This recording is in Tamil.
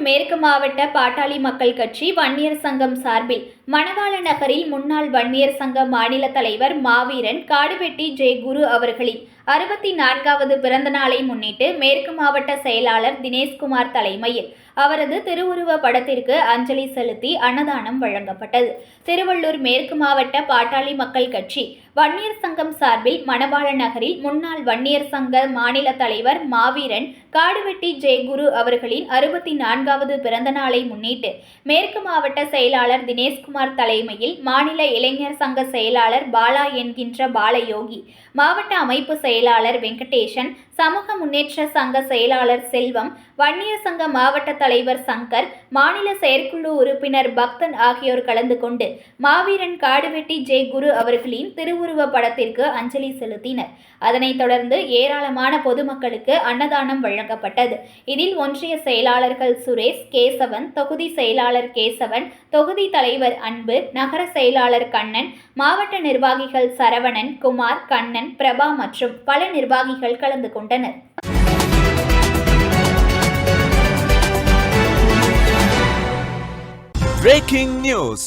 மேற்கு மாவட்ட பாட்டாளி மக்கள் கட்சி வன்னியர் சங்கம் சார்பில் மணவாள நகரில் முன்னாள் வன்னியர் சங்க மாநில தலைவர் மாவீரன் காடுவெட்டி ஜெய குரு அவர்களின் அறுபத்தி நான்காவது பிறந்த நாளை முன்னிட்டு மேற்கு மாவட்ட செயலாளர் தினேஷ்குமார் தலைமையில் அவரது திருவுருவ படத்திற்கு அஞ்சலி செலுத்தி அன்னதானம் வழங்கப்பட்டது. திருவள்ளூர் மேற்கு மாவட்ட பாட்டாளி மக்கள் கட்சி வன்னியர் சங்கம் சார்பில் மணவாள நகரில் முன்னாள் வன்னியர் சங்க மாநில தலைவர் மாவீரன் காடுவெட்டி ஜெயகுரு அவர்களின் அறுபத்தி நான்காவது பிறந்த நாளை முன்னிட்டு மேற்கு மாவட்ட செயலாளர் தினேஷ்குமார் தலைமையில் மாநில இளைஞர் சங்க செயலாளர் பாலா என்கின்ற பாலயோகி மாவட்ட அமைப்பு செயலாளர் வெங்கடேஷன் சமூக முன்னேற்ற சங்க செயலாளர் செல்வம் வன்னியர் சங்க மாவட்ட தலைவர் சங்கர் மாநில செயற்குழு உறுப்பினர் பக்தன் ஆகியோர் கலந்து கொண்டு மாவீரன் காடுவெட்டி ஜெய் குரு அவர்களின் திருவுருவ படத்திற்கு அஞ்சலி செலுத்தினர். அதனைத் தொடர்ந்து ஏராளமான பொதுமக்களுக்கு அன்னதானம் வழங்கப்பட்டது. இதில் ஒன்றிய செயலாளர்கள் சுரேஷ் கேசவன் தொகுதி செயலாளர் கேசவன் தொகுதி தலைவர் அன்பு நகர செயலாளர் கண்ணன் மாவட்ட நிர்வாகிகள் சரவணன் குமார் கண்ணன் பிரபா மற்றும் பல நிர்வாகிகள் கலந்து கொண்டனர். Breaking news